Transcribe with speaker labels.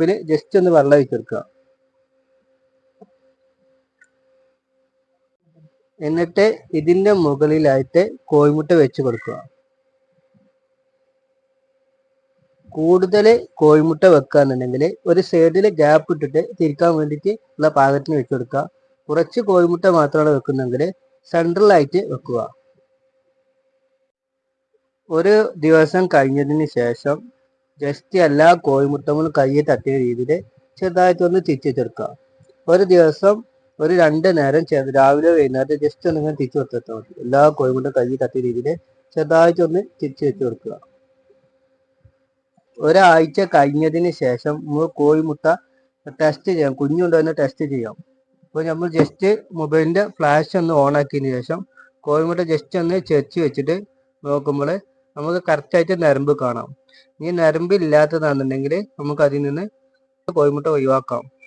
Speaker 1: കപ്പിന് ജസ്റ്റ് ഒന്ന് വെള്ളം ഒഴിച്ചെടുക്കുക. എന്നിട്ട് ഇതിന്റെ മുകളിലായിട്ട് കോഴിമുട്ട വെച്ച് കൊടുക്കുക. കൂടുതൽ കോഴിമുട്ട വെക്കുകയാണെന്നുണ്ടെങ്കിൽ ഒരു സൈഡിൽ ഗ്യാപ്പ് ഇട്ടിട്ട് തിരിക്കാൻ വേണ്ടിയിട്ട് ഉള്ള പാകത്തിന് വെച്ച് കൊടുക്കുക. കുറച്ച് കോഴിമുട്ട മാത്രമാണ് വെക്കുന്നെങ്കിൽ സെൻട്രലായിട്ട് വെക്കുക. ഒരു ദിവസം കഴിഞ്ഞതിന് ശേഷം ജസ്റ്റ് എല്ലാ കോഴിമുട്ടകളും കയ്യിൽ തട്ടിയ രീതിയിൽ ചെറുതായിട്ടൊന്ന് തിരിച്ചെടുക്കുക ഒരു ദിവസം ഒരു രണ്ട് നേരം രാവിലെ വൈകുന്നേരം ജസ്റ്റ് ഒന്ന് ഇങ്ങനെ തിരിച്ചു കൊടുത്താൽ മതി. എല്ലാ കോഴിമുട്ടും കയ്യിൽ തട്ടിയ രീതിയിൽ ചെറുതായിട്ടൊന്ന് തിരിച്ചു വെച്ച് കൊടുക്കുക. ഒരാഴ്ച കഴിഞ്ഞതിന് ശേഷം നമ്മൾ കോഴിമുട്ട ടെസ്റ്റ് ചെയ്യാം. കുഞ്ഞുണ്ടോ എന്ന് ടെസ്റ്റ് ചെയ്യാം. അപ്പോൾ നമ്മൾ ജസ്റ്റ് മൊബൈലിന്റെ ഫ്ലാഷ് ഒന്ന് ഓൺ ആക്കിയതിന് ശേഷം കോഴിമുട്ട ജസ്റ്റ് ഒന്ന് ചെറിച്ച് വെച്ചിട്ട് നോക്കുമ്പോൾ നമുക്ക് കറക്റ്റായിട്ട് നരമ്പ് കാണാം. ഈ നരമ്പ് ഇല്ലാത്തതാണെന്നുണ്ടെങ്കിൽ നമുക്ക് അതിൽ നിന്ന് കോഴിമുട്ട ഒഴിവാക്കാം.